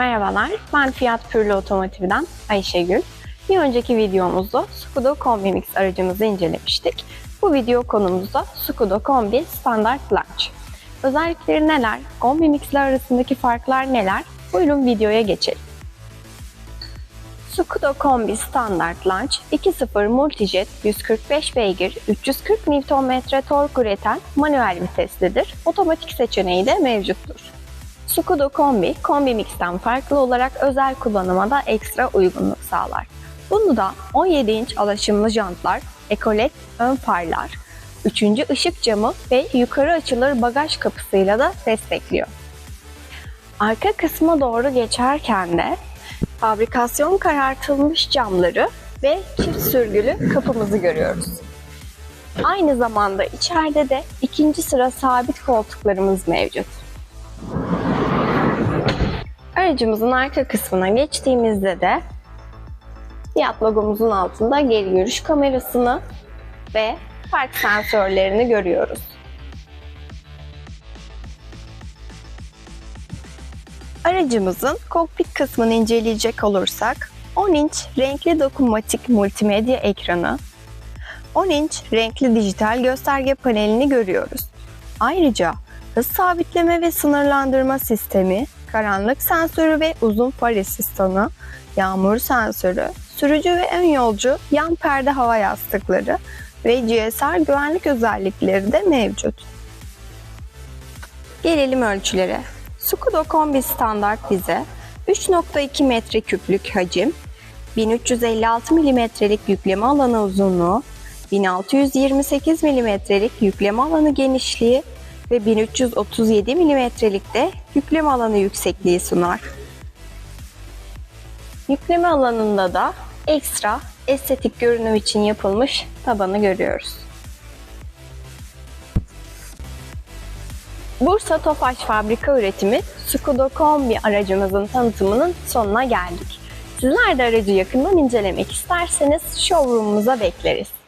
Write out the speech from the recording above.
Merhabalar, ben Fiyat Pürlü Otomotiv'den Ayşegül. Bir önceki videomuzda Scudo Kombi Mix aracımızı incelemiştik. Bu video konumuzda Scudo Kombi Standard Launch. Özellikleri neler, kombi mixler arasındaki farklar neler? Buyurun videoya geçelim. Scudo Kombi Standard Launch 2.0 Multijet 145 beygir 340 Nm tork üreten manuel viteslidir. Otomatik seçeneği de mevcuttur. Scudo Kombi, Kombi Mix'ten farklı olarak özel kullanıma da ekstra uygunluk sağlar. Bunu da 17 inç alaşımlı jantlar, ekolet ön farlar, 3. ışık camı ve yukarı açılır bagaj kapısıyla da destekliyor. Arka kısma doğru geçerken de fabrikasyon karartılmış camları ve çift sürgülü kapımızı görüyoruz. Aynı zamanda içeride de ikinci sıra sabit koltuklarımız mevcut. Aracımızın arka kısmına geçtiğimizde de Fiat logomuzun altında geri görüş kamerasını ve park sensörlerini görüyoruz. Aracımızın kokpit kısmını inceleyecek olursak 10 inç renkli dokunmatik multimedya ekranı, 10 inç renkli dijital gösterge panelini görüyoruz. Ayrıca hız sabitleme ve sınırlandırma sistemi, karanlık sensörü ve uzun far asistanı, yağmur sensörü, sürücü ve ön yolcu yan perde hava yastıkları ve GSR güvenlik özellikleri de mevcut. Gelelim ölçülere. Scudo Kombi Standart bize 3.2 metreküplük hacim, 1356 milimetrelik yükleme alanı uzunluğu, 1628 milimetrelik yükleme alanı genişliği ve 1337 milimetrelik de yükleme alanı yüksekliği sunar. Yükleme alanında da ekstra estetik görünüm için yapılmış tabanı görüyoruz. Bursa Tofaş fabrika üretimi Scudo Kombi aracımızın tanıtımının sonuna geldik. Sizler de aracı yakından incelemek isterseniz showroom'umuza bekleriz.